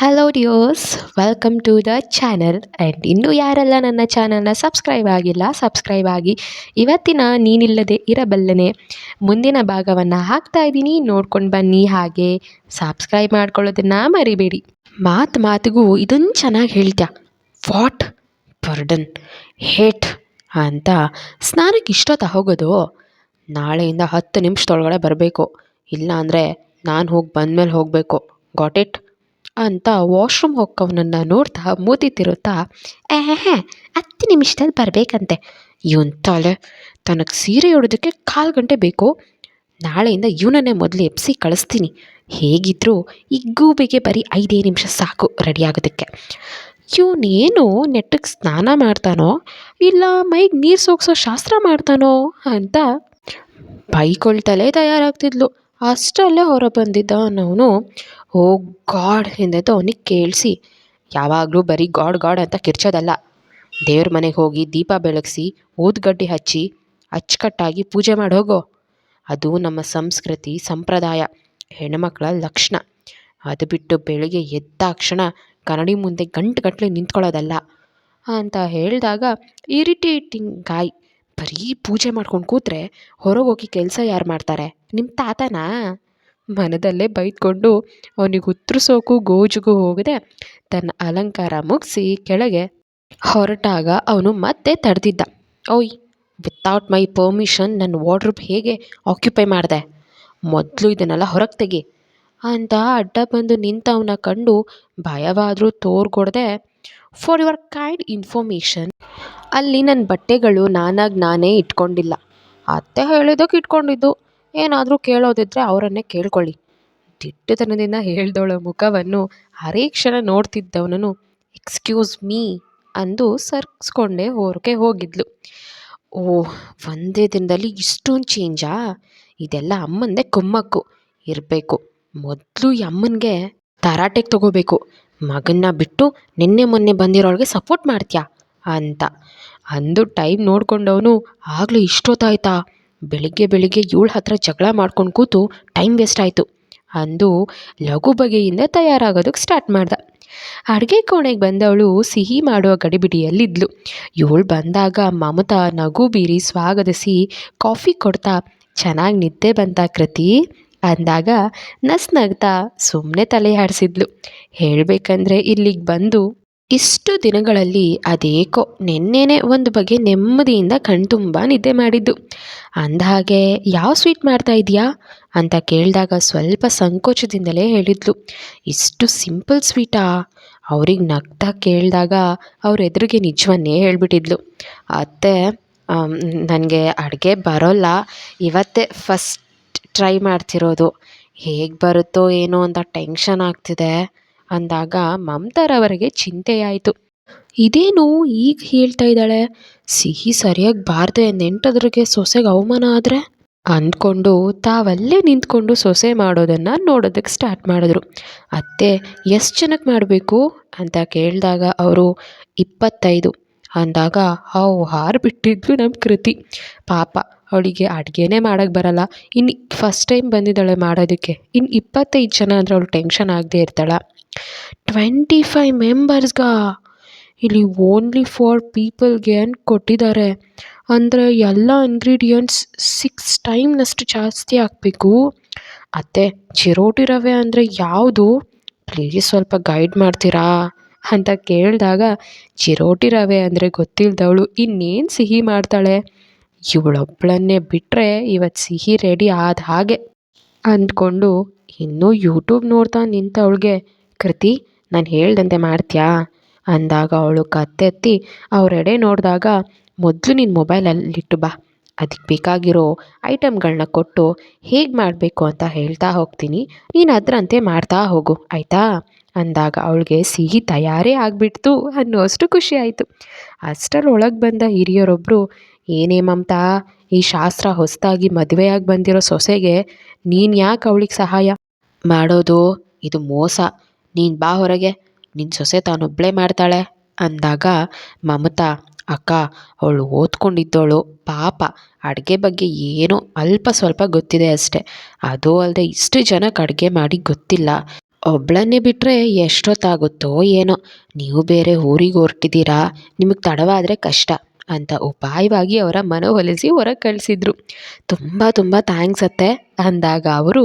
Hello ಡಿಯೋಸ್ welcome to the channel and ಇನ್ನೂ ಯಾರೆಲ್ಲ ನನ್ನ ಚಾನಲ್ನ ಸಬ್ಸ್ಕ್ರೈಬ್ ಆಗಿಲ್ಲ ಸಬ್ಸ್ಕ್ರೈಬ್ ಆಗಿ ಇವತ್ತಿನ ನೀನಿಲ್ಲದೆ ಇರಬಲ್ಲನೆ ಮುಂದಿನ ಭಾಗವನ್ನು ಹಾಕ್ತಾ ಇದ್ದೀನಿ. ನೋಡ್ಕೊಂಡು ಬನ್ನಿ ಹಾಗೆ ಸಬ್ಸ್ಕ್ರೈಬ್ ಮಾಡ್ಕೊಳ್ಳೋದನ್ನು ಮರಿಬೇಡಿ. ಮಾತು ಮಾತಿಗೂ ಇದನ್ನು ಚೆನ್ನಾಗಿ ಹೇಳ್ತ್ಯಾ? ವಾಟ್ ಬರ್ಡನ್ ಹೇಟ್ ಅಂತ ಸ್ನಾನಕ್ಕೆ ಇಷ್ಟೊತ್ತ ಹೋಗೋದು? ನಾಳೆಯಿಂದ ಹತ್ತು ನಿಮಿಷದೊಳಗಡೆ ಬರಬೇಕು. ಇಲ್ಲ ಅಂದರೆ ನಾನು ಹೋಗಿ ಬಂದಮೇಲೆ ಹೋಗಬೇಕು. ಗಾಟ್ ಇಟ್ ಅಂತ ವಾಶ್ರೂಮ್ ಹೋಗ್ಕವನನ್ನು ನೋಡ್ತಾ ಮೂತಿ ತಿರುತ್ತಾ ಹ್ಯಾ ಹತ್ತು ನಿಮಿಷದಲ್ಲಿ ಬರಬೇಕಂತೆ. ಇವನ್ ತಲೆ ತನಗೆ ಸೀರೆ ಉಡೋದಕ್ಕೆ ಕಾಲು ಗಂಟೆ ಬೇಕು. ನಾಳೆಯಿಂದ ಇವನನ್ನೇ ಮೊದಲು ಎಪ್ಸಿ ಕಳಿಸ್ತೀನಿ. ಹೇಗಿದ್ದರೂ ಈ ಗೂಬೆಗೆ ಬರೀ ಐದೇ ನಿಮಿಷ ಸಾಕು ರೆಡಿ ಆಗೋದಕ್ಕೆ. ಇವನೇನು ನೆಟ್ಟಗೆ ಸ್ನಾನ ಮಾಡ್ತಾನೋ? ಇಲ್ಲ, ಮೈಗೆ ನೀರು ಸೋಗಿಸೋ ಶಾಸ್ತ್ರ ಮಾಡ್ತಾನೋ? ಅಂತ ಬೈಕೊಳ್ತಲೇ ತಯಾರಾಗ್ತಿದ್ಲು. ಅಷ್ಟರಲ್ಲೇ ಹೊರ ಬಂದಿದ್ದ ಅವನು ಓ ಗಾಡ್ ಎಂದೆದ್ದು ಅವನಿಗೆ ಕೇಳಿಸಿ. ಯಾವಾಗಲೂ ಬರೀ ಗಾಡ್ ಗಾಡ್ ಅಂತ ಕಿರ್ಚೋದಲ್ಲ. ದೇವ್ರ ಮನೆಗೆ ಹೋಗಿ ದೀಪ ಬೆಳಗಿಸಿ, ಊದ್ಗಡ್ಡಿ ಹಚ್ಚಿ, ಅಚ್ಚುಕಟ್ಟಾಗಿ ಪೂಜೆ ಮಾಡಿ ಹೋಗೋ. ಅದು ನಮ್ಮ ಸಂಸ್ಕೃತಿ, ಸಂಪ್ರದಾಯ, ಹೆಣ್ಮಕ್ಳ ಲಕ್ಷಣ. ಅದು ಬಿಟ್ಟು ಬೆಳಿಗ್ಗೆ ಎದ್ದಾಕ್ಷಣ ಕನ್ನಡಿ ಮುಂದೆ ಗಂಟುಗಟ್ಟಲೆ ನಿಂತ್ಕೊಳ್ಳೋದಲ್ಲ. ಅಂತ ಹೇಳಿದಾಗ ಇರಿಟೇಟಿಂಗ್ ಗಾಯ್ ಬರೀ ಪೂಜೆ ಮಾಡ್ಕೊಂಡು ಕೂತ್ರೆ ಹೊರಗೆ ಹೋಗಿ ಕೆಲಸ ಯಾರು ಮಾಡ್ತಾರೆ? ನಿಮ್ಮ ತಾತನಾ? ಮನದಲ್ಲೇ ಬೈದ್ಕೊಂಡು ಅವನಿಗೆ ಉತ್ತರಿಸೋಕು, ಗೋಜುಗೂ ಹೋಗದೆ ತನ್ನ ಅಲಂಕಾರ ಮುಗಿಸಿ ಕೆಳಗೆ ಹೊರಟಾಗ ಅವನು ಮತ್ತೆ ತಡೆದಿದ್ದ. ಓಯ್ ವಿತೌಟ್ ಮೈ ಪರ್ಮಿಷನ್ ನನ್ನ ವಾರ್ಡ್ರೂಬ್ ಹೇಗೆ ಆಕ್ಯುಪೈ ಮಾಡಿದೆ? ಮೊದಲು ಇದನ್ನೆಲ್ಲ ಹೊರಗೆ ತೆಗಿ ಅಂತ ಅಡ್ಡ ಬಂದು ನಿಂತವನ್ನ ಕಂಡು ಭಯವಾದರೂ ತೋರ್ಕೊಡದೆ ಫಾರ್ ಯುವರ್ ಕೈಂಡ್ ಇನ್ಫಾರ್ಮೇಷನ್ ಅಲ್ಲಿ ನನ್ನ ಬಟ್ಟೆಗಳು ನಾನಾಗಿ ನಾನೇ ಇಟ್ಕೊಂಡಿಲ್ಲ. ಅತ್ತೆ ಹೇಳಿದಕ್ಕೆ ಇಟ್ಕೊಂಡಿದ್ದು. ಏನಾದರೂ ಕೇಳೋದಿದ್ರೆ ಅವರನ್ನೇ ಕೇಳ್ಕೊಳ್ಳಿ. ದಿಟ್ಟತನದಿಂದ ಹೇಳ್ದವಳ ಮುಖವನ್ನು ಹರೇ ಕ್ಷಣ ನೋಡ್ತಿದ್ದವನನು ಎಕ್ಸ್ಕ್ಯೂಸ್ ಮೀ ಅಂದು ಸರ್ಕ್ಸ್ಕೊಂಡೇ ಹೊರಗೆ ಹೋಗಿದ್ಲು. ಓಹ್ ಒಂದೇ ದಿನದಲ್ಲಿ ಇಷ್ಟೊಂದು ಚೇಂಜಾ ಇದೆಲ್ಲ ಅಮ್ಮಂದೇ ಕುಮ್ಮಕ್ಕು. ಇರಬೇಕು. ಮೊದಲು ಈ ಅಮ್ಮನಿಗೆ ತರಾಟೆಗೆ ತಗೋಬೇಕು. ಮಗನ್ನ ಬಿಟ್ಟು ನಿನ್ನೆ ಮೊನ್ನೆ ಬಂದಿರೋಳಿಗೆ ಸಪೋರ್ಟ್ ಮಾಡ್ತೀಯಾ? ಅಂತ. ಅಂದು ಟೈಮ್ ನೋಡ್ಕೊಂಡವನು, ಆಗಲೇ ಇಷ್ಟೊತ್ತಾಯ್ತಾ? ಬೆಳಿಗ್ಗೆ ಬೆಳಿಗ್ಗೆ ಇವಳ ಹತ್ರ ಜಗಳ ಮಾಡ್ಕೊಂಡು ಕೂತು ಟೈಮ್ ವೇಸ್ಟ್ ಆಯಿತು. ಅಂದು ಲಘು ಬಗೆಯಿಂದ ತಯಾರಾಗೋದಕ್ಕೆ ಸ್ಟಾರ್ಟ್ ಮಾಡ್ದ. ಅಡುಗೆ ಕೋಣೆಗೆ ಬಂದವಳು ಸಿಹಿ ಮಾಡುವ ಗಡಿಬಿಡಿಯಲ್ಲಿದ್ಲು. ಇವಳು ಬಂದಾಗ ಮಮತಾ ನಗು ಬೀರಿ ಸ್ವಾಗತಿಸಿ ಕಾಫಿ ಕೊಡ್ತಾ, ಚೆನ್ನಾಗಿ ನಿದ್ದೆ ಬಂತ ಕೃತಿ? ಅಂದಾಗ ನಸ್ ನಗ್ತಾ ಸುಮ್ಮನೆ ತಲೆ ಆಡಿಸಿದ್ಲು. ಹೇಳಬೇಕಂದ್ರೆ ಇಲ್ಲಿಗೆ ಬಂದು ಇಷ್ಟು ದಿನಗಳಲ್ಲಿ ಅದೇಕೋ ನೆನ್ನೆನೇ ಒಂದು ಬಗೆ ನೆಮ್ಮದಿಯಿಂದ ಕಣ್ತುಂಬ ನಿದ್ದೆ ಮಾಡಿದ್ದು. ಅಂದಹಾಗೆ ಯಾವ ಸ್ವೀಟ್ ಮಾಡ್ತಾ ಇದೆಯಾ? ಅಂತ ಕೇಳಿದಾಗ ಸ್ವಲ್ಪ ಸಂಕೋಚದಿಂದಲೇ ಹೇಳಿದ್ಲು. ಇಷ್ಟು ಸಿಂಪಲ್ ಸ್ವೀಟಾ? ಅವ್ರಿಗೆ ನಗ್ತಾ ಕೇಳಿದಾಗ ಅವ್ರ ಎದುರಿಗೆ ನಿಜವನ್ನೇ ಹೇಳಿಬಿಟ್ಟಿದ್ಲು. ಅತ್ತೆ ನನಗೆ ಅಡುಗೆ ಬರೋಲ್ಲ. ಇವತ್ತೇ ಫಸ್ಟ್ ಟ್ರೈ ಮಾಡ್ತಿರೋದು. ಹೇಗೆ ಬರುತ್ತೋ ಏನೋ ಅಂತ ಟೆನ್ಷನ್ ಆಗ್ತಿದೆ. ಅಂದಾಗ ಮಮತಾರವರಿಗೆ ಚಿಂತೆಯಾಯಿತು. ಇದೇನು ಈಗ ಹೇಳ್ತಾ ಇದ್ದಾಳೆ? ಸಿಹಿ ಸರಿಯಾಗಿ ಬಾರದೆ ನೆಂಟದ್ರಿಗೆ ಸೊಸೆಗೆ ಅವಮಾನ ಆದರೆ? ಅಂದ್ಕೊಂಡು ತಾವಲ್ಲೇ ನಿಂತ್ಕೊಂಡು ಸೊಸೆ ಮಾಡೋದನ್ನು ನೋಡೋದಕ್ಕೆ ಸ್ಟಾರ್ಟ್ ಮಾಡಿದ್ರು. ಅತ್ತೆ, ಎಷ್ಟು ಜನಕ್ಕೆ ಮಾಡಬೇಕು? ಅಂತ ಕೇಳಿದಾಗ ಅವರು, ಇಪ್ಪತ್ತೈದು. ಅಂದಾಗ ಅವು ಹಾರು ಬಿಟ್ಟಿದ್ಲು ನಮ್ಮ ಕೃತಿ. ಪಾಪ, ಅವಳಿಗೆ ಅಡುಗೆನೇ ಮಾಡೋಕ್ಕೆ ಬರಲ್ಲ. ಇನ್ನು ಫಸ್ಟ್ ಟೈಮ್ ಬಂದಿದ್ದಾಳೆ ಮಾಡೋದಕ್ಕೆ. ಇನ್ನು ಇಪ್ಪತ್ತೈದು ಜನ ಅಂದರೆ ಅವಳು ಟೆನ್ಷನ್ ಆಗದೆ ಇರ್ತಾಳೆ. ಟ್ವೆಂಟಿ ಫೈವ್ ಮೆಂಬರ್ಸ್ಗಾ ಇಲ್ಲಿ ಓನ್ಲಿ ಫಾರ್ ಪೀಪಲ್ಗೆ ಅಂತ ಕೊಟ್ಟಿದ್ದಾರೆ. ಅಂದರೆ ಎಲ್ಲ ಇಂಗ್ರೀಡಿಯೆಂಟ್ಸ್ ಸಿಕ್ಸ್ ಟೈಮ್ನಷ್ಟು ಜಾಸ್ತಿ ಹಾಕಬೇಕು. ಅತ್ತೆ, ಚಿರೋಟಿ ರವೆ ಅಂದರೆ ಯಾವುದು? ಪ್ಲೀಸ್ ಸ್ವಲ್ಪ ಗೈಡ್ ಮಾಡ್ತೀರಾ? ಅಂತ ಕೇಳಿದಾಗ, ಚಿರೋಟಿ ರವೆ ಅಂದರೆ ಗೊತ್ತಿಲ್ಲದವಳು ಇನ್ನೇನು ಸಿಹಿ ಮಾಡ್ತಾಳೆ? ಇವಳೊಬ್ಬಳನ್ನೇ ಬಿಟ್ಟರೆ ಇವತ್ತು ಸಿಹಿ ರೆಡಿ ಆದ ಹಾಗೆ. ಅಂದ್ಕೊಂಡು ಇನ್ನೂ ಯೂಟ್ಯೂಬ್ ನೋಡ್ತಾ ನಿಂತವಳಿಗೆ ಕೃತಿ, ನಾನು ಹೇಳ್ದಂತೆ ಮಾಡ್ತೀಯಾ? ಅಂದಾಗ ಅವಳು ಕತ್ತೆತ್ತಿ ಅವರೆಡೆ ನೋಡಿದಾಗ, ಮೊದಲು ನಿನ್ನ ಮೊಬೈಲಲ್ಲಿಟ್ಟು ಬಾ ಅದಕ್ಕೆ ಬೇಕಾಗಿರೋ ಐಟಮ್ಗಳನ್ನ ಕೊಟ್ಟು ಹೇಗೆ ಮಾಡಬೇಕು ಅಂತ ಹೇಳ್ತಾ ಹೋಗ್ತೀನಿ, ನೀನು ಅದರಂತೆ ಮಾಡ್ತಾ ಹೋಗು, ಆಯಿತಾ? ಅಂದಾಗ ಅವಳಿಗೆ ಸಿಹಿ ತಯಾರೇ ಆಗಿಬಿಡ್ತು, ಅನ್ನೋಷ್ಟು ಖುಷಿ ಆಯಿತು. ಅಷ್ಟರೊಳಗೆ ಬಂದ ಹಿರಿಯರೊಬ್ಬರು ಏನೇ ಮಮತಾ, ಈ ಶಾಸ್ತ್ರ ಹೊಸದಾಗಿ ಮದುವೆಯಾಗಿ ಬಂದಿರೋ ಸೊಸೆಗೆ ನೀನು ಯಾಕೆ ಅವಳಿಗೆ ಸಹಾಯ ಮಾಡೋದು? ಇದು ಮೋಸ. ನೀನು ಬಾ ಹೊರಗೆ ನಿನ್ನ ಸೊಸೆ ತಾನೊಬ್ಬಳೇ ಮಾಡ್ತಾಳೆ ಅಂದಾಗ ಮಮತಾ, ಅಕ್ಕ, ಅವಳು ಓದ್ಕೊಂಡಿದ್ದವಳು ಪಾಪ, ಅಡುಗೆ ಬಗ್ಗೆ ಏನೋ ಅಲ್ಪ ಸ್ವಲ್ಪ ಗೊತ್ತಿದೆ ಅಷ್ಟೆ. ಅದು ಅಲ್ಲದೆ ಇಷ್ಟು ಜನಕ್ಕೆ ಅಡುಗೆ ಮಾಡಿ ಗೊತ್ತಿಲ್ಲ. ಒಬ್ಬಳನ್ನೇ ಬಿಟ್ಟರೆ ಎಷ್ಟೊತ್ತಾಗುತ್ತೋ ಏನೋ. ನೀವು ಬೇರೆ ಊರಿಗೆ ಹೊರಟಿದ್ದೀರಾ ನಿಮಗೆ ತಡವಾದರೆ ಕಷ್ಟ ಅಂತ ಉಪಾಯವಾಗಿ ಅವರ ಮನವೊಲಿಸಿ ಹೊರಗೆ ಕಳಿಸಿದ್ರು. ತುಂಬ ತುಂಬ ಥ್ಯಾಂಕ್ಸ್ ಅತ್ತೆ ಅಂದಾಗ ಅವರು,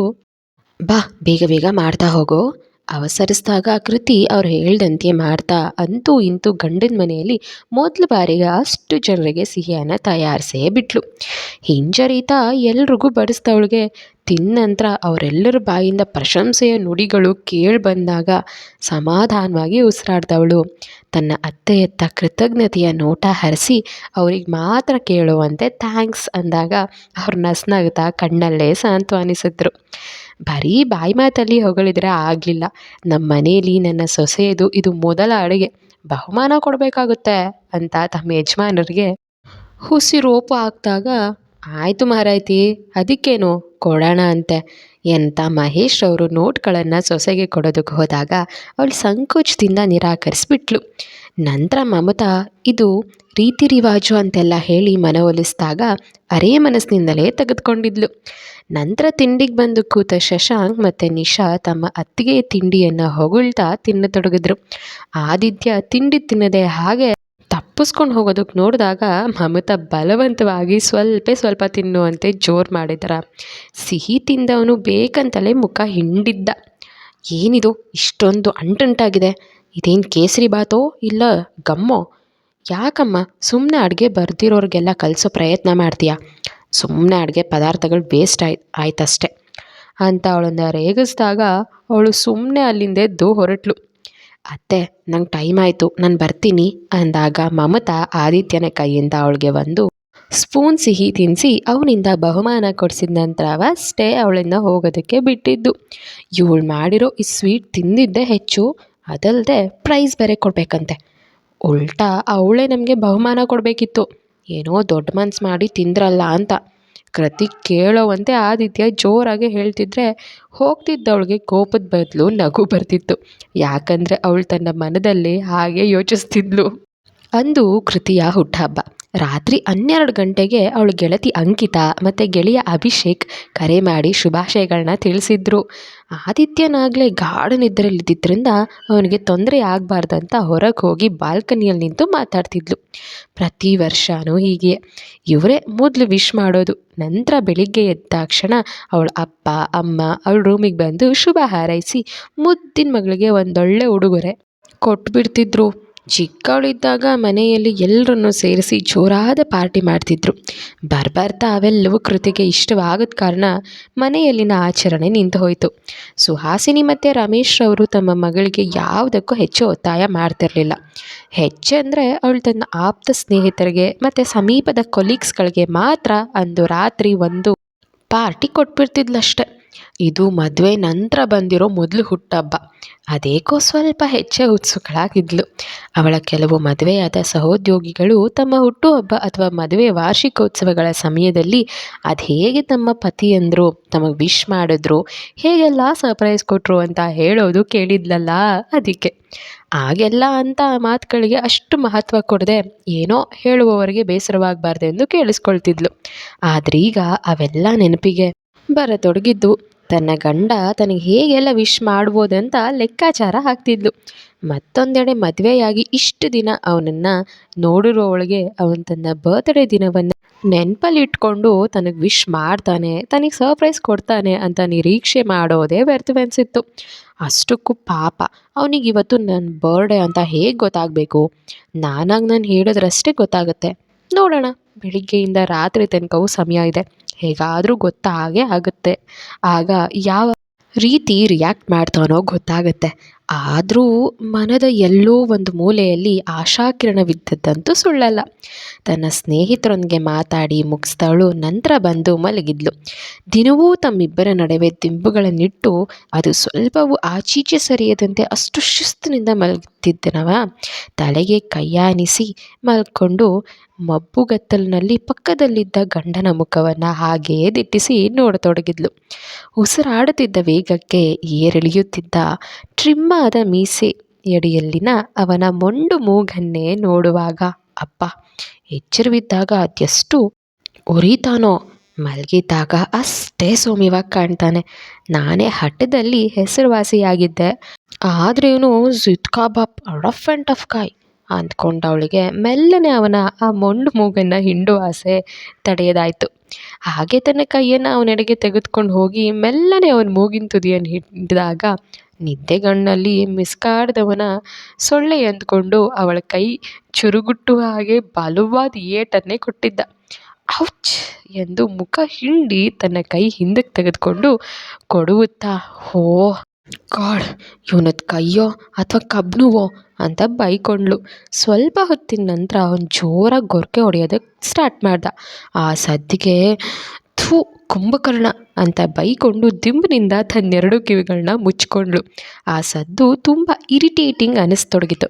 ಬಾ, ಬೇಗ ಬೇಗ ಮಾಡ್ತಾ ಹೋಗು. ಅವಸರಿಸಿದಾಗ ಕೃತಿ ಅವ್ರು ಹೇಳ್ದಂತೆ ಮಾಡ್ತಾ ಅಂತೂ ಇಂತೂ ಗಂಡನ ಮನೆಯಲ್ಲಿ ಮೊದಲ ಬಾರಿಗೆ ಅಷ್ಟು ಜನರಿಗೆ ಸಿಹಿಯನ್ನು ತಯಾರಿಸೇ ಬಿಟ್ಲು. ಹಿಂಜರಿತಾ ಎಲ್ರಿಗೂ ಬಡಿಸ್ದವಳಿಗೆ ತಿನ್ನಂತರ ಅವರೆಲ್ಲರ ಬಾಯಿಂದ ಪ್ರಶಂಸೆಯ ನುಡಿಗಳು ಕೇಳಿ ಬಂದಾಗ ಸಮಾಧಾನವಾಗಿ ಉಸಿರಾಡ್ದವಳು. ತನ್ನ ಅತ್ತೆಯತ್ತ ಕೃತಜ್ಞತೆಯ ನೋಟ ಹರಿಸಿ ಅವ್ರಿಗೆ ಮಾತ್ರ ಕೇಳುವಂತೆ ಥ್ಯಾಂಕ್ಸ್ ಅಂದಾಗ ಅವ್ರು ನಸ್ನಗ್ತಾ ಕಣ್ಣಲ್ಲೇ ಸಾಂತ್ವನಿಸಿದ್ರು. ಬರೀ ಬಾಯಿ ಮಾತಲ್ಲಿ ಹೊಗಳಿದ್ರೆ ಆಗಲಿಲ್ಲ. ನಮ್ಮ ಮನೆಯಲ್ಲಿ ನನ್ನ ಸೊಸೆಯದು ಇದು ಮೊದಲ ಅಡುಗೆ. ಬಹುಮಾನ ಕೊಡಬೇಕಾಗುತ್ತೆ ಅಂತ ತಮ್ಮ ಯಜಮಾನರಿಗೆ ಹುಸಿರೋಪು ಹಾಕಿದಾಗ, ಆಯಿತು ಮಾರಾಯ್ತಿ, ಅದಕ್ಕೇನು? ಕೊಡೋಣ ಅಂತೆ. ಎಂಥ ಮಹೇಶ್ ಅವರು ನೋಟ್ಗಳನ್ನು ಸೊಸೆಗೆ ಕೊಡೋದಕ್ಕೆ ಹೋದಾಗ ಅವಳು ಸಂಕೋಚದಿಂದ ನಿರಾಕರಿಸಿಬಿಟ್ಲು. ನಂತರ ಮಮತಾ, ಇದು ರೀತಿ ರಿವಾಜು ಅಂತೆಲ್ಲ ಹೇಳಿ ಮನವೊಲಿಸಿದಾಗ ಅರೇ ಮನಸ್ಸಿನಿಂದಲೇ ತೆಗೆದುಕೊಂಡಿದ್ಲು. ನಂತರ ತಿಂಡಿಗೆ ಬಂದು ಕೂತ ಶಶಾಂಕ್ ಮತ್ತು ನಿಶಾ ತಮ್ಮ ಅತ್ತಿಗೆ ತಿಂಡಿಯನ್ನು ಹೊಗಳ್ತಾ ತಿನ್ನತೊಡಗಿದ್ರು. ಆದಿತ್ಯ ತಿಂಡಿ ತಿನ್ನದೆ ಹಾಗೆ ತಪ್ಪಿಸ್ಕೊಂಡು ಹೋಗೋದಕ್ಕೆ ನೋಡಿದಾಗ ಮಮತಾ ಬಲವಂತವಾಗಿ ಸ್ವಲ್ಪ ಸ್ವಲ್ಪ ತಿನ್ನುವಂತೆ ಜೋರು ಮಾಡಿದ್ರ. ಸಿಹಿ ತಿಂದವನು ಬೇಕಂತಲೇ ಮುಖ ಹಿಂಡಿದ್ದ. ಏನಿದು, ಇಷ್ಟೊಂದು ಅಂಟಂಟಾಗಿದೆ. ಇದೇನು ಕೇಸರಿ ಬಾತೋ ಇಲ್ಲ ಗಮ್ಮೋ? ಯಾಕಮ್ಮ ಸುಮ್ಮನೆ ಅಡುಗೆ ಬರ್ದಿರೋರಿಗೆಲ್ಲ ಕಲಿಸೋ ಪ್ರಯತ್ನ ಮಾಡ್ತೀಯಾ? ಸುಮ್ಮನೆ ಅಡುಗೆ ಪದಾರ್ಥಗಳು ವೇಸ್ಟ್ ಆಯ್, ಆಯ್ತಷ್ಟೆ. ಅಂತ ಅವಳನ್ನ ರೇಗಿಸಿದಾಗ ಅವಳು ಸುಮ್ಮನೆ ಅಲ್ಲಿಂದ ಎದ್ದು ಹೊರಟ್ಲು. ಅತ್ತೆ, ನಂಗೆ ಟೈಮ್ ಆಯಿತು, ನಾನು ಬರ್ತೀನಿ, ಅಂದಾಗ ಮಮತಾ ಆದಿತ್ಯನ ಕೈಯಿಂದ ಅವಳಿಗೆ ಒಂದು ಸ್ಪೂನ್ ಸಿಹಿ ತಿನ್ನಿಸಿ ಅವನಿಂದ ಬಹುಮಾನ ಕೊಡಿಸಿದ ನಂತರವಷ್ಟೇ ಅವಳಿಂದ ಹೋಗೋದಕ್ಕೆ ಬಿಟ್ಟಿದ್ದು. ಇವಳು ಮಾಡಿರೋ ಈ ಸ್ವೀಟ್ ತಿಂದಿದ್ದೇ ಹೆಚ್ಚು ಅದಲ್ಲದೆ ಪ್ರೈಸ್ ಬೇರೆ ಕೊಡಬೇಕಂತೆ. ಉಲ್ಟಾ ಅವಳೇ ನಮಗೆ ಬಹುಮಾನ ಕೊಡಬೇಕಿತ್ತು. ಏನೋ ದೊಡ್ಡ ಮನ್ಸು ಮಾಡಿ ತಿಂದ್ರಲ್ಲ ಅಂತ. ಕೃತಿ ಕೇಳೋವಂತೆ ಆದಿತ್ಯ ಜೋರಾಗಿ ಹೇಳ್ತಿದ್ರೆ ಹೋಗ್ತಿದ್ದವಳಿಗೆ ಕೋಪದ ಬದಲು ನಗು ಬರ್ತಿತ್ತು. ಯಾಕಂದರೆ ಅವಳು ತನ್ನ ಮನದಲ್ಲಿ ಹಾಗೆ ಯೋಚಿಸ್ತಿದ್ಲು. ಅಂದು ಕೃತಿಯ ಹುಟ್ಟಹಬ್ಬ ರಾತ್ರಿ ಹನ್ನೆರಡು ಗಂಟೆಗೆ ಅವಳ ಗೆಳತಿ ಅಂಕಿತ ಮತ್ತು ಗೆಳೆಯ ಅಭಿಷೇಕ್ ಕರೆ ಮಾಡಿ ಶುಭಾಶಯಗಳನ್ನ ತಿಳಿಸಿದ್ರು. ಆದಿತ್ಯನಾಗಲೇ ಗಾಢ ನಿದ್ರಲ್ಲಿದ್ದರಿಂದ ಅವನಿಗೆ ತೊಂದರೆ ಆಗಬಾರ್ದಂತ ಹೊರಗೆ ಹೋಗಿ ಬಾಲ್ಕನಿಯಲ್ಲಿ ನಿಂತು ಮಾತಾಡ್ತಿದ್ಲು. ಪ್ರತಿ ವರ್ಷವೂ ಹೀಗೆ. ಇವರೇ ಮೊದಲು ವಿಶ್ ಮಾಡೋದು. ನಂತರ ಬೆಳಿಗ್ಗೆ ಎದ್ದ ತಕ್ಷಣ ಅವಳ ಅಪ್ಪ, ಅಮ್ಮ ಅವಳ ರೂಮಿಗೆ ಬಂದು ಶುಭ ಹಾರೈಸಿ ಮುದ್ದಿನ ಮಗಳಿಗೆ ಒಂದೊಳ್ಳೆ ಉಡುಗೊರೆ ಕೊಟ್ಬಿಡ್ತಿದ್ರು. ಚಿಕ್ಕವಳಿದ್ದಾಗ ಮನೆಯಲ್ಲಿ ಎಲ್ಲರನ್ನು ಸೇರಿಸಿ ಜೋರಾದ ಪಾರ್ಟಿ ಮಾಡ್ತಿದ್ರು. ಬರ್ಬರ್ತಾ ಅವೆಲ್ಲವೂ ಕೃತಿಗೆ ಇಷ್ಟವಾಗದ ಕಾರಣ ಮನೆಯಲ್ಲಿನ ಆಚರಣೆ ನಿಂತು ಹೋಯಿತು. ಸುಹಾಸಿನಿ ಮತ್ತು ರಮೇಶ್ ಅವರು ತಮ್ಮ ಮಗಳಿಗೆ ಯಾವುದಕ್ಕೂ ಹೆಚ್ಚು ಒತ್ತಾಯ ಮಾಡ್ತಿರಲಿಲ್ಲ. ಹೆಚ್ಚೆಂದರೆ ಅವಳು ತನ್ನ ಆಪ್ತ ಸ್ನೇಹಿತರಿಗೆ ಮತ್ತು ಸಮೀಪದ ಕೊಲೀಗ್ಸ್ಗಳಿಗೆ ಮಾತ್ರ ಅಂದು ರಾತ್ರಿ ಒಂದು ಪಾರ್ಟಿ ಕೊಟ್ಬಿಡ್ತಿದ್ಲಷ್ಟೆ. ಇದು ಮದುವೆ ನಂತರ ಬಂದಿರೋ ಮೊದಲು ಹುಟ್ಟುಹಬ್ಬ. ಅದೇಕೋ ಸ್ವಲ್ಪ ಹೆಚ್ಚೇ ಉತ್ಸುಕಳಾಗಿದ್ಲು. ಅವಳ ಕೆಲವು ಮದುವೆಯಾದ ಸಹೋದ್ಯೋಗಿಗಳು ತಮ್ಮ ಹುಟ್ಟುಹಬ್ಬ ಅಥವಾ ಮದುವೆ ವಾರ್ಷಿಕೋತ್ಸವಗಳ ಸಮಯದಲ್ಲಿ ಅದು ಹೇಗೆ ತಮ್ಮ ಪತಿಯಂದರು ತಮಗೆ ವಿಶ್ ಮಾಡಿದ್ರು, ಹೇಗೆಲ್ಲ ಸರ್ಪ್ರೈಸ್ ಕೊಟ್ಟರು ಅಂತ ಹೇಳೋದು ಕೇಳಿದ್ಲಲ್ಲ ಅದಕ್ಕೆ. ಆಗೆಲ್ಲ ಅಂತ ಮಾತುಗಳಿಗೆ ಅಷ್ಟು ಮಹತ್ವ ಕೊಡದೆ ಏನೋ ಹೇಳುವವರಿಗೆ ಬೇಸರವಾಗಬಾರ್ದೆಂದು ಕೇಳಿಸ್ಕೊಳ್ತಿದ್ಲು. ಆದ್ರೀಗ ಅವೆಲ್ಲ ನೆನಪಿಗೆ ಬರತೊಡಗಿದ್ದು, ತನ್ನ ಗಂಡ ತನಗೆ ಹೇಗೆಲ್ಲ ವಿಶ್ ಮಾಡ್ಬೋದಂತ ಲೆಕ್ಕಾಚಾರ ಹಾಕ್ತಿದ್ಲು. ಮತ್ತೊಂದೆಡೆ ಮದುವೆಯಾಗಿ ಇಷ್ಟು ದಿನ ಅವನನ್ನು ನೋಡಿರೋವಳಿಗೆ ಅವನು ತನ್ನ ಬರ್ತ್ಡೇ ದಿನವನ್ನು ನೆನಪಲ್ಲಿ ಇಟ್ಕೊಂಡು ತನಗೆ ವಿಶ್ ಮಾಡ್ತಾನೆ, ತನಗೆ ಸರ್ಪ್ರೈಸ್ ಕೊಡ್ತಾನೆ ಅಂತ ನಿರೀಕ್ಷೆ ಮಾಡೋದೇ ವ್ಯರ್ಥವೆನಿಸಿತ್ತು ಅಷ್ಟಕ್ಕೂ ಪಾಪ. ಅವನಿಗೆ ಇವತ್ತು ನನ್ನ ಬರ್ಡೇ ಅಂತ ಹೇಗೆ ಗೊತ್ತಾಗಬೇಕು? ನಾನಾಗಿ ನಾನು ಹೇಳಿದ್ರಷ್ಟೇ ಗೊತ್ತಾಗುತ್ತೆ. ನೋಡೋಣ. ಬೆಳಿಗ್ಗೆಯಿಂದ ರಾತ್ರಿ ತನಕವೂ ಸಮಯ ಇದೆ. ಹೇಗಾದರೂ ಗೊತ್ತಾಗೇ ಆಗುತ್ತೆ. ಆಗ ಯಾವ ರೀತಿ ರಿಯಾಕ್ಟ್ ಮಾಡ್ತಾನೋ ಗೊತ್ತಾಗುತ್ತೆ. ಆದರೂ ಮನದ ಎಲ್ಲೋ ಒಂದು ಮೂಲೆಯಲ್ಲಿ ಆಶಾಕಿರಣವಿದ್ದದ್ದಂತೂ ಸುಳ್ಳಲ್ಲ. ತನ್ನ ಸ್ನೇಹಿತರೊಂದಿಗೆ ಮಾತಾಡಿ ಮುಗಿಸ್ದವಳು ನಂತರ ಬಂದು ಮಲಗಿದ್ಲು. ದಿನವೂ ತಮ್ಮಿಬ್ಬರ ನಡುವೆ ದಿಂಬುಗಳನ್ನಿಟ್ಟು ಅದು ಸ್ವಲ್ಪವೂ ಆಚೀಚೆ ಸರಿಯದಂತೆ ಅಷ್ಟು ಶಿಸ್ತಿನಿಂದ ಮಲಗುತ್ತಿದ್ದನವ ತಲೆಗೆ ಕೈಯಾನಿಸಿ ಮಲ್ಕೊಂಡು ಮಬ್ಬುಗತ್ತಲಿನಲ್ಲಿ ಪಕ್ಕದಲ್ಲಿದ್ದ ಗಂಡನ ಮುಖವನ್ನು ಹಾಗೆಯೇ ದಿಟ್ಟಿಸಿ ನೋಡತೊಡಗಿದ್ಲು. ಉಸಿರಾಡುತ್ತಿದ್ದ ವೇಗಕ್ಕೆ ಏರಿಳಿಯುತ್ತಿದ್ದ ಟ್ರಿಮ್ಮಾದ ಮೀಸೆ ಎಡೆಯಲ್ಲಿನ ಅವನ ಮೊಂಡು ಮೂಗನ್ನೇ ನೋಡುವಾಗ, ಅಪ್ಪ, ಎಚ್ಚರವಿದ್ದಾಗ ಅದೆಷ್ಟು ಉರಿತಾನೋ? ಮಲಗಿದ್ದಾಗ ಅಷ್ಟೇ ಸೌಮ್ಯವಾಗಿ ಕಾಣ್ತಾನೆ. ನಾನೇ ಹಠದಲ್ಲಿ ಹೆಸರುವಾಸಿಯಾಗಿದ್ದೆ. ಆದರೆ ಇವನು ಕಬಾಬ್ ರಫ್ ಆ್ಯಂಡ್ ಟಫ್ ಕಾಯ್ ಅಂದ್ಕೊಂಡವಳಿಗೆ ಮೆಲ್ಲನೆ ಅವನ ಆ ಮೊಂಡು ಮೂಗನ್ನು ಹಿಂಡು ಆಸೆ ತಡೆಯದಾಯಿತು. ಹಾಗೆ ತನ್ನ ಕೈಯನ್ನು ಅವನೆಡೆಗೆ ತೆಗೆದುಕೊಂಡು ಹೋಗಿ ಮೆಲ್ಲನೆ ಅವನ ಮೂಗಿನ ತುದಿಯನ್ನು ಹಿಡಿದಾಗ ನಿದ್ದೆಗಣ್ಣಲ್ಲಿ ಮಿಸ್ಕಾಡ್ದವನ ಸೊಳ್ಳೆ ಎಂದ್ಕೊಂಡು ಅವಳ ಕೈ ಚುರುಗುಟ್ಟುವ ಹಾಗೆ ಬಲುವಾದ ಏಟನ್ನೇ ಕೊಟ್ಟಿದ್ದ. ಔಚ್ ಎಂದು ಮುಖ ಹಿಂಡಿ ತನ್ನ ಕೈ ಹಿಂದಕ್ಕೆ ತೆಗೆದುಕೊಂಡು ಕೊಡುತ್ತಾ, ಹೋ ಗಾಡ್ ಇವ್ನದ್ದು ಕೈಯೋ ಅಥವಾ ಕಬ್ನುವೋ ಅಂತ ಬೈಕೊಂಡ್ಳು ಸ್ವಲ್ಪ ಹೊತ್ತಿನ ನಂತರ ಅವನು ಜೋರಾಗಿ ಗೊರಕೆ ಹೊಡೆಯೋದಕ್ಕೆ ಸ್ಟಾರ್ಟ್ ಮಾಡ್ದ. ಆ ಸದ್ದಿಗೆ, ಥೂ, ಕುಂಭಕರ್ಣ ಅಂತ ಬೈಕೊಂಡು ದಿಂಬಿನಿಂದ ತನ್ನೆರಡು ಕಿವಿಗಳನ್ನ ಮುಚ್ಕೊಂಡ್ಳು. ಆ ಸದ್ದು ತುಂಬ ಇರಿಟೇಟಿಂಗ್ ಅನ್ನಿಸ್ತೊಡಗಿತು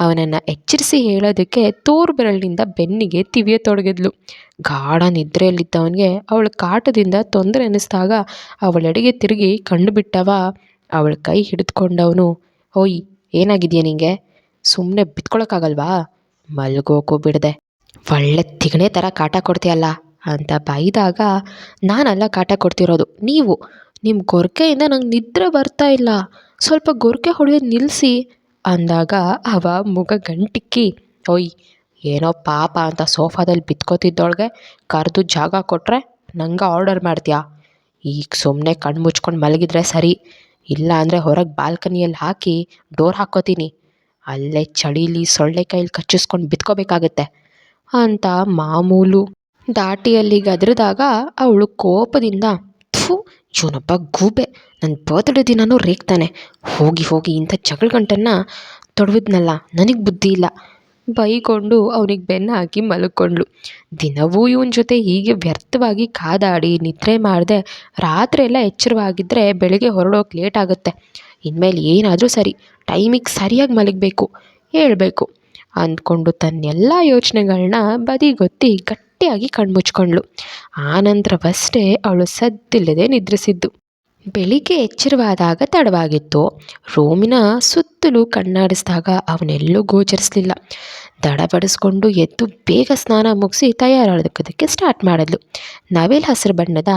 ಅವನನ್ನು ಎಚ್ಚರಿಸಿ ಹೇಳೋದಕ್ಕೆ ತೋರು ಬೆರಳಿನಿಂದ ಬೆನ್ನಿಗೆ ತಿವಿಯತೊಡಗಿದ್ಲು ಗಾಢ ನಿದ್ರೆಯಲ್ಲಿದ್ದವನಿಗೆ ಅವಳ ಕಾಟದಿಂದ ತೊಂದರೆ ಅನ್ನಿಸ್ದಾಗ ಅವಳೆಡೆಗೆ ತಿರುಗಿ ಕಣ್ಣು ಬಿಟ್ಟವ ಅವಳ ಕೈ ಹಿಡಿದುಕೊಂಡವನು ಓಯ್ ಏನಾಗಿದೆಯಾ ನಿಂಗೆ? ಸುಮ್ಮನೆ ಬಿತ್ಕೊಳಕ್ಕಾಗಲ್ವಾ ಮಲ್ಗೋಕೋ ಬಿಡದೆ. ಒಳ್ಳೆ ತಿಗಣೆ ಥರ ಕಾಟ ಕೊಡ್ತೀಯಲ್ಲ? ಅಂತ ಬೈದಾಗ ನಾನಲ್ಲ ಕಾಟ ಕೊಡ್ತಿರೋದು, ನೀವು. ನಿಮ್ಮ ಗೊರಕೆಯಿಂದ ನಂಗೆ ನಿದ್ರೆ ಬರ್ತಾ ಇಲ್ಲ. ಸ್ವಲ್ಪ ಗೊರಕೆ ಹೊಡೆಯೋದು ನಿಲ್ಲಿಸಿ ಅಂದಾಗ ಅವ ಮುಗ ಗಂಟಿಕ್ಕಿ ಓಯ್ ಏನೋ ಪಾಪ ಅಂತ ಸೋಫಾದಲ್ಲಿ ಬಿತ್ಕೋತಿದ್ದೊಳಗೆ ಕರೆದು ಜಾಗ ಕೊಟ್ಟರೆ ನಂಗೆ ಆರ್ಡರ್ ಮಾಡ್ತೀಯಾ? ಈಗ ಸುಮ್ಮನೆ ಕಣ್ಣು ಮುಚ್ಕೊಂಡು ಮಲಗಿದ್ರೆ ಸರಿ. ಇಲ್ಲ ಅಂದರೆ ಹೊರಗೆ ಬಾಲ್ಕನಿಯಲ್ಲಿ ಹಾಕಿ ಡೋರ್ ಹಾಕೋತೀನಿ ಅಲ್ಲೇ ಚಳಿಲಿ ಸೊಳ್ಳೆ ಕೈಲಿ ಕಚ್ಚಿಸ್ಕೊಂಡು ಬಿತ್ಕೋಬೇಕಾಗತ್ತೆ. ಅಂತ ಮಾಮೂಲು ದಾಟಿಯಲ್ಲಿ ಗದ್ರಿದಾಗ ಅವಳು ಕೋಪದಿಂದ, ಥೂ, ಇವನೊಬ್ಬ ಗೂಬೆ. ನನ್ನ ಬರ್ತ್ಡೇ ದಿನನೂ ರೇಗ್ತಾನೆ. ಹೋಗಿ ಹೋಗಿ ಇಂಥ ಜಗಳ ಗಂಟನ್ನು ತೊಡವಿದ್ನಲ್ಲ ನನಗೆ ಬುದ್ಧಿ ಇಲ್ಲ. ಬೈಕೊಂಡು ಅವನಿಗೆ ಬೆನ್ನು ಹಾಕಿ ಮಲ್ಕೊಂಡ್ಳು. ದಿನವೂ ಇವನ ಜೊತೆ ಹೀಗೆ ವ್ಯರ್ಥವಾಗಿ ಕಾದಾಡಿ ನಿದ್ರೆ ಮಾಡದೆ ರಾತ್ರಿ ಎಲ್ಲ ಎಚ್ಚರವಾಗಿದ್ದರೆ ಬೆಳಗ್ಗೆ ಹೊರಡೋಕೆ ಲೇಟ್ ಆಗುತ್ತೆ. ಇನ್ಮೇಲೆ ಏನಾದರೂ ಸರಿ, ಟೈಮಿಗೆ ಸರಿಯಾಗಿ ಮಲಗಬೇಕು, ಹೇಳಬೇಕು ಅಂದ್ಕೊಂಡು ತನ್ನೆಲ್ಲ ಯೋಚನೆಗಳನ್ನ ಬದಿಗೊತ್ತಿ ಗಟ್ಟಿಯಾಗಿ ಕಣ್ಮುಚ್ಕೊಂಡ್ಳು. ಆನಂತರವಷ್ಟೇ ಅವಳು ಸದ್ದಿಲ್ಲದೆ ನಿದ್ರಿಸಿದ್ದು. ಬೆಳಿಗ್ಗೆ ಎಚ್ಚರವಾದಾಗ ತಡವಾಗಿತ್ತು. ರೂಮಿನ ಸುತ್ತಲೂ ಕಣ್ಣಾಡಿಸಿದಾಗ ಅವನೆಲ್ಲೂ ಗೋಚರಿಸಲಿಲ್ಲ. ದಡಬಡಿಸ್ಕೊಂಡು ಎದ್ದು ಬೇಗ ಸ್ನಾನ ಮುಗಿಸಿ ತಯಾರಾಗೋದಕ್ಕೆ ಸ್ಟಾರ್ಟ್ ಮಾಡಿದ್ಲು. ನವಿಲ್ ಹಸಿರು ಬಣ್ಣದ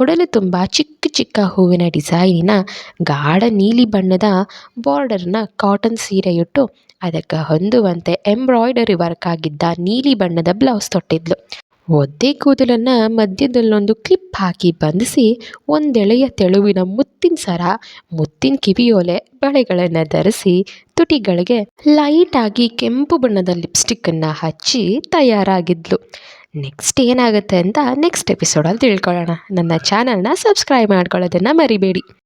ಒಡಲು ತುಂಬ ಚಿಕ್ಕ ಚಿಕ್ಕ ಹೂವಿನ ಡಿಸೈನಿನ ಗಾಢ ನೀಲಿ ಬಣ್ಣದ ಬಾರ್ಡರ್ನ ಕಾಟನ್ ಸೀರೆಯುಟ್ಟು ಅದಕ್ಕೆ ಹೊಂದುವಂತೆ ಎಂಬ್ರಾಯ್ಡರಿ ವರ್ಕ್ ಆಗಿದ್ದ ನೀಲಿ ಬಣ್ಣದ ಬ್ಲೌಸ್ ತೊಟ್ಟಿದ್ಲು. ಒದ್ದೆ ಕೂದಲನ್ನು ಮಧ್ಯದಲ್ಲೊಂದು ಕ್ಲಿಪ್ ಹಾಕಿ ಬಂಧಿಸಿ ಒಂದೆಳೆಯ ತೆಳುವಿನ ಮುತ್ತಿನ ಸರ, ಮುತ್ತಿನ ಕಿವಿಯೋಲೆ ಬಳೆಗಳನ್ನು ಧರಿಸಿ ತುಟಿಗಳಿಗೆ ಲೈಟಾಗಿ ಕೆಂಪು ಬಣ್ಣದ ಲಿಪ್ಸ್ಟಿಕ್ಕನ್ನು ಹಚ್ಚಿ ತಯಾರಾಗಿದ್ಲು. ನೆಕ್ಸ್ಟ್ ಏನಾಗುತ್ತೆ ಅಂತ ನೆಕ್ಸ್ಟ್ ಎಪಿಸೋಡಲ್ಲಿ ತಿಳ್ಕೊಳ್ಳೋಣ. ನನ್ನ ಚಾನಲ್ನ ಸಬ್ಸ್ಕ್ರೈಬ್ ಮಾಡ್ಕೊಳ್ಳೋದನ್ನು ಮರಿಬೇಡಿ.